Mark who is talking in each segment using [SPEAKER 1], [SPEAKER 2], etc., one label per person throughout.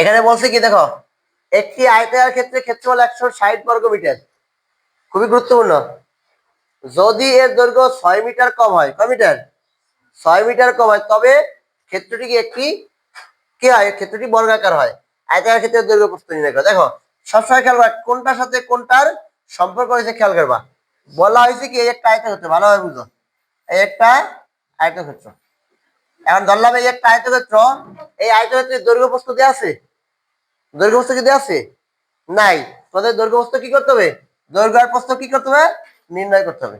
[SPEAKER 1] এখানে বলছে কি, দেখো, একটি আয়তার ক্ষেত্রে ক্ষেত্রফল একশো ষাট বর্গ মিটার। খুবই গুরুত্বপূর্ণ। যদি এর দৈর্ঘ্য ছয় মিটার কম হয়, কয় মিটার? ছয় মিটার কম হয়, তবে ক্ষেত্রটি কি একটি? কি হয়? ক্ষেত্রটি বর্গাকার হয়। আয়তার ক্ষেত্রে দৈর্ঘ্য প্রস্থ নির্ণয় করো। দেখো, সবসময় খেয়াল করবা কোনটার সাথে কোনটার সম্পর্ক রয়েছে খেয়াল করবা। বলা হয়েছে কি একটা আয়তক্ষেত্র ভালোভাবে বুঝো। এই একটা আয়তক্ষেত্র এখন ধরলাম এই একটা আয়তক্ষেত্র এই আয়তক্ষেত্রের দৈর্ঘ্য দেওয়া আছে? দৈর্ঘ্য দেওয়া আছে, নাই তোমাদের দৈর্ঘ্য কি করতে হবে? দৈর্ঘ্য আর প্রস্থ কি করতে হবে? নির্ণয় করতে হবে।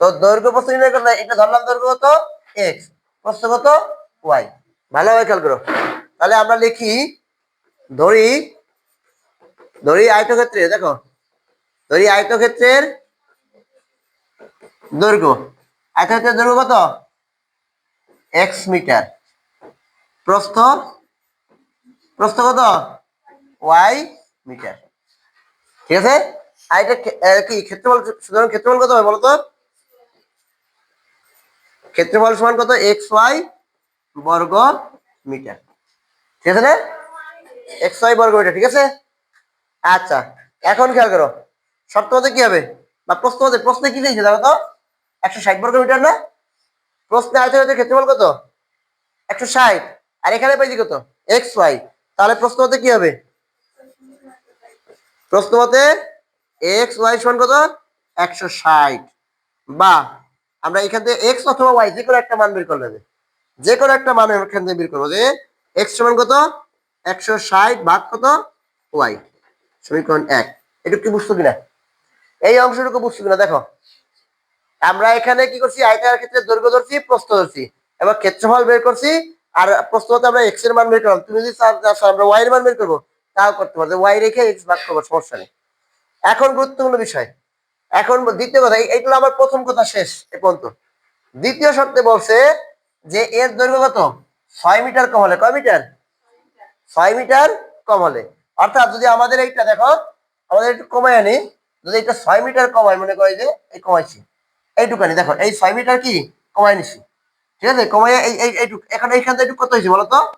[SPEAKER 1] তো দৈর্ঘ্য প্রস্থ নির্ণয় করতে এটা ধরলাম দৈর্ঘ্য কত? এক্স প্রস্থ কত? ওয়াই ভালোভাবে খেয়াল করো। তাহলে আমরা লিখি, ধরি ধরি আয়তক্ষেত্রে, দেখো। ধরি আয়তক্ষেত্রের দৈর্ঘ্য। আয়তক্ষেত্রের দৈর্ঘ্য কত? X metre. প্রস্থ প্রস্থ কত? Y metre. ঠিক আছে? আর এটা কি, ক্ষেত্রফল সুতরাং ক্ষেত্রফল কত হবে বলতো? ক্ষেত্রফল সমান কত? এক্স ওয়াই বর্গ মিটার। ঠিক আছে না? এক্স ওয়াই বর্গ মিটার, ঠিক আছে? আচ্ছা এখন খেয়াল করো। শর্ত মতে কি হবে? বা প্রশ্ন মতে, প্রশ্নে কি দিয়েছে দেখো তো? একশো ষাট বর্গ মিটার না? প্রশ্নে আছে হচ্ছে ক্ষেত্রফল কত? একশো ষাট। আর এখানে পাইছি কত? X Y. তাহলে প্রশ্ন মতে কি হবে? প্রশ্ন মতে এক্স ওয়াই সমান কত? একশো ষাট। বা আমরা এখান থেকে এক্স অথবা ওয়াই যে কোনো একটা মান বের করলে হবে। যে কোনো একটা মান এখান থেকে বের করব যে এক্স সমান কত? একশো ষাট ভাগ কত? ওয়াই সমীকরণ এক। এটুকু কি বুঝছ কিনা? এই অংশটুকু বুঝছ কিনা? দেখো। আমরা এখানে কি করছি? আয়তাকার ক্ষেত্রে দৈর্ঘ্য ধরছি, প্রস্থ ধরছি এবার ক্ষেত্রফল বের করছি। আর প্রশ্নতে আমরা এক্সের মান বের করলাম। তুমি যদি আমরা ওয়াই এর মান বের করব তাও করতে পারবে। ওয়াই রেখে এক্স ভাগ করব, সমস্যা নেই। এখন গুরুত্বপূর্ণ বিষয়। এখন দ্বিতীয় কথা, এই- এইগুলো আমার প্রথম কথা শেষ, এ পর্যন্ত। দ্বিতীয় শর্তে বলছে যে এর দৈর্ঘ্য কত? ছয় মিটার কম হলে। কয় মিটার? ছয় মিটার কম হলে। অর্থাৎ যদি আমাদের এইটা দেখো, আমাদের একটু কমায় আনি। যদি এটা ছয় মিটার কমায় মনে করে যে এই কমাইছি। এইটুকানি, দেখো, এই ছয় মিটার কি? কমায় নিছি। ঠিক আছে? কমায় এই এই, এইটুক। এখন এইখান থেকে কত হয়েছে বলো তো?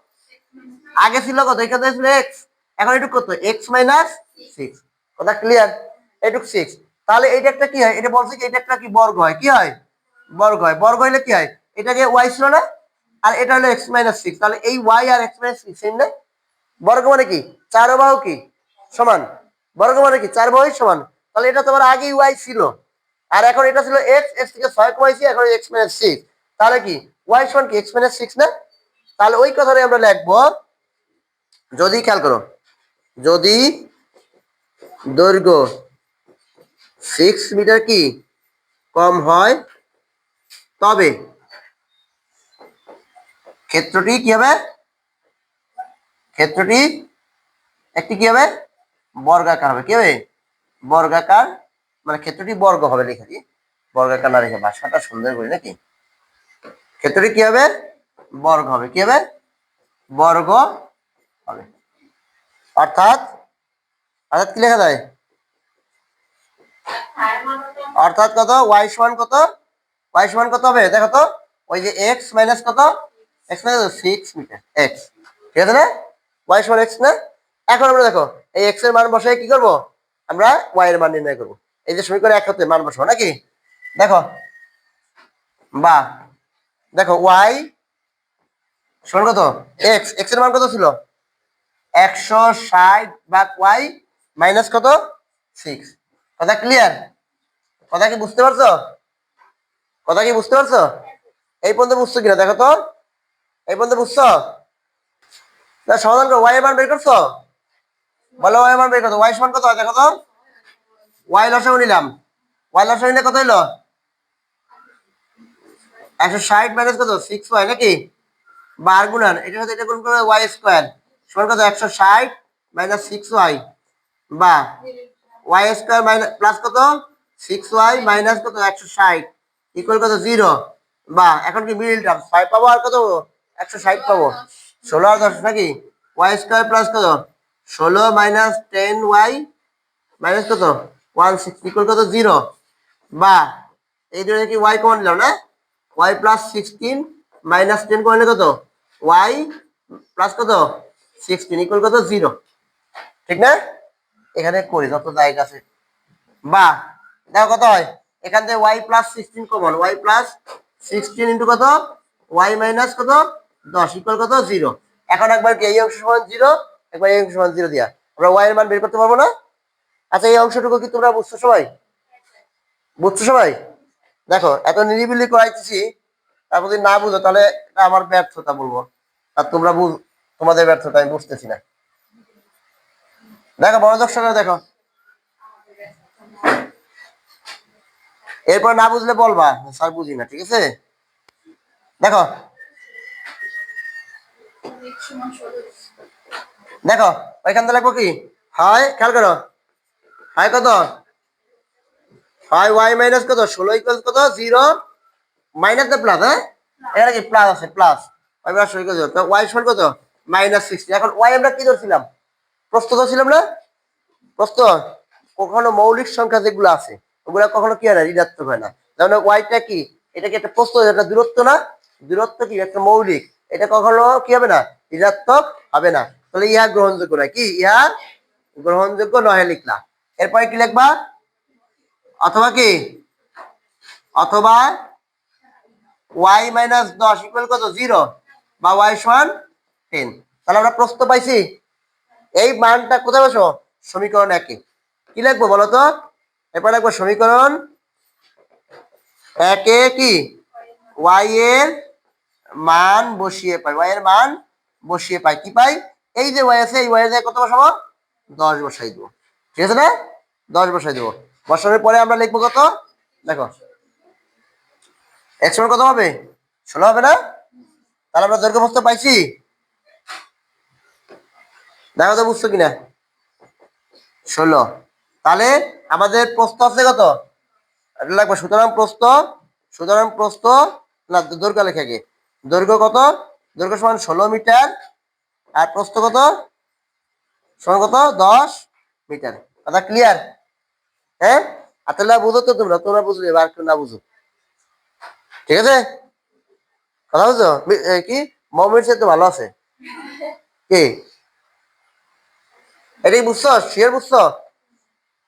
[SPEAKER 1] আগে ছিল কত? এখান থেকে এক্স এখন একটু কত? এক্স মাইনাস সিক্স কথা ক্লিয়ার এইটুক সিক্স তাহলে এটা একটা কি হয়? এটা বলছে কি, এটা একটা কি, বর্গ হয়? কি হয়? বর্গ হয়। বর্গ হইলে কি হয়? এটা যে ওয়াই ছিল না, আর এটা হলো এক্স মাইনাস সিক্স তাহলে এই ওয়াই আর এক্স মাইনাস সিক্স সেম না? বর্গ মানে কি? চার বাহু কি? সমান। বর্গ মানে কি? চার বাহু সমান। তাহলে এটা তোমার আগেই ওয়াই ছিল। আর এখন এটা ছিল এক্স এক্স থেকে ছয় কমাইছি, এখন এক্স মাইনাস সিক্স তাহলে কি? ওয়াই সমান কি? এক্স মাইনাস সিক্স না? তাহলে ওই কথাটাই আমরা লিখব। যদি খেয়াল করো যদি দৈর্ঘ্য সিক্স মিটার কি কম হয়, তবে ক্ষেত্রটি কি হবে? ক্ষেত্রটি একটি কি হবে? বর্গাকার হবে। কি হবে? বর্গাকার মানে ক্ষেত্রটি বর্গ হবে লেখা দিয়ে। বর্গাকার না রেখে ভাষাটা সুন্দর করি নাকি? ক্ষেত্রটি কি হবে? বর্গ হবে। কি হবে? বর্গ হবে। অর্থাৎ অর্থাৎ কি লেখা যায়? অর্থাৎ কত? ওয়াই সমান কত? ওয়াই সমান কত হবে? দেখো তো, ওই যে এক্স মাইনাস কত? এক্স মাইনাস মিটার এক্স ঠিক আছে না? ওয়াই সমান এক্স না? এখন আমরা দেখো, এই এক্সের মান বসাই কি করব? আমরা ওয়াই এর মান নির্ণয় করব। এই যে সমীকরণে এক হতে মান বসাবো নাকি? দেখো, বা, দেখো ওয়াই সমান কত? এক্স এক্সের মান কত ছিল? একশো ষাট ভাগ ওয়াই মাইনাস কত? সিক্স। কথা ক্লিয়ার? কথা কি বুঝতে পারছ? কথা কি বুঝতে পারছ? এই পর্যন্ত বুঝছ কিনা? দেখো তো। এই পর্যন্ত বুঝছ? না, সমাধান করো। ওয়াই মান বের করছ? বলো ওয়াই মান বের করছ ওয়াই সমান কত দেখো তো। ওয়াই লসাগু নিলাম। ওয়াই লসাগু নিলে কত হইল? একশো ষাট মাইনাস কত? সিক্স ওয়াই নাকি? বার গুণান। এটার সাথে এটা গুণ করে ওয়াই স্কোয়ার সমান একশো ষাট মাইনাস সিক্স ওয়াই বা ওয়াই স্কোয়ার মাইনাস প্লাস কত? সিক্স ওয়াই মাইনাস কত? একশো ষাট ইকুয়াল কত? জিরো বা এখন কি মিডিল টার্ম ছয় পাবো আর কত? একশো ষাট পাবো। ষোলো আর দশ নাকি? ওয়াই স্কোয়ার প্লাস কত? ষোলো মাইনাস টেন ওয়াই মাইনাস কত? ওয়ান সিক্স ইকুয়াল কত? জিরো বা এই জন্য কি ওয়াই কমন নিলাম, না? Y plus sixteen minus ten কমলে কত? ওয়াই প্লাস কত? সিক্সটিন ইকুয়াল কত? জিরো ঠিক না? এখানে করি, যত জায়গা আছে। বা, দেখো কত হয়? এখান থেকে Y plus sixteen common Y plus কত? ওয়াই কত? দশ ইকুয়াল কত? জিরো এখন একবার কি, এই অংশ সমান জিরো একবার এই অংশ সমান জিরো দিয়া। আমরা ওয়াই এর মান বের করতে পারব না? আচ্ছা এই অংশটুকু কি তোমরা বুঝছ সবাই? বুঝছ সবাই? দেখো, এত নিরিবিলি করাইতেছি, তারপর যদি না বুঝো, তাহলে আমার ব্যর্থতা বলব। আর তোমরা তোমাদের ব্যর্থতা, আমি বুঝতেছি না। দেখো, মনোযোগ সহকারে দেখো। এরপর না বুঝলে বলবা, স্যার বুঝি না, ঠিক আছে? দেখো। দেখো, ওইখান থেকে লাগবো কি? হয় খেয়াল করো। হয় কত? হয় ওয়াই মাইনাস কত? ষোলো ইকুয়াল কত? জিরো মাইনাস প্লাস হ্যাঁ? এখানে কি প্লাস আছে, প্লাস। ওয়াই প্লাস ষোলো কত? ওয়াই সমান কত? মাইনাস সিক্সটি এখন ওয়াই আমরা কি ধরছিলাম? প্রস্ত ধরছিলাম না? প্রস্ত কখনো মৌলিক সংখ্যা যেগুলো আছে, ওগুলা কখনো কি হয় না, ঋণাত্মক হয় না। যেমন ওয়াইটা কি? এটা কি একটা প্রস্ত একটা দূরত্ব না? দূরত্ব কি? একটা মৌলিক। এটা কখনো কি হবে না? ঋণাত্মক হবে না। তাহলে ইহা গ্রহণযোগ্য নয়। কি? ইহা গ্রহণযোগ্য নয় লিখলা। এরপরে কি লিখবা? অথবা কি? অথবা ওয়াই মাইনাস দশ ইকুয়াল কত? জিরো বা ওয়াই সমান তাহলে আমরা প্রশ্ন পাইছি, এই মানটা কোথায় বসো? সমীকরণ একে। কি লিখব বলো তো? এরপর লিখব সমীকরণ একে কি? ওয়াই এর মান বসিয়ে পাই। ওয়াই এর মান বসিয়ে পাই। কি পাই? এই যে ওয়াই আছে, এই ওয়াই এর কত বসাবো? দশ বসাই দেবো। ঠিক আছে না? দশ বসাই দেবো। বসানোর পরে আমরা লিখব কত? দেখো। একশো কত হবে? ষোলো হবে না? তাহলে আমরা দৈর্ঘ্য প্রস্থ পাইছি দেখো তো বুঝছ কিনা? ষোলো। তাহলে আমাদের প্রস্থ আছে কত? লাগবে সুতরাং প্রস্থ সুতরাং প্রস্থ না দৈর্ঘ্য লেখা গে দৈর্ঘ্য কত? দৈর্ঘ্য সমান ষোলো মিটার। আর প্রস্থ কত? সমান কত? দশ মিটার। কথা ক্লিয়ার হ্যাঁ? আর তাহলে বুঝো তো তোমরা তোমরা বুঝলে এবার কেউ না বুঝো ঠিক আছে? কথা এ, কি? মমির সে তো ভালো আছে। কি? এটাই বুঝছ? শিয়ার বুঝছ?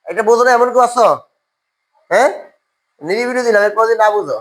[SPEAKER 1] এটা বোঝো না, এমন কেউ আছো? হ্যাঁ? নিরিবিরি দিলাম এরপর না বুঝো।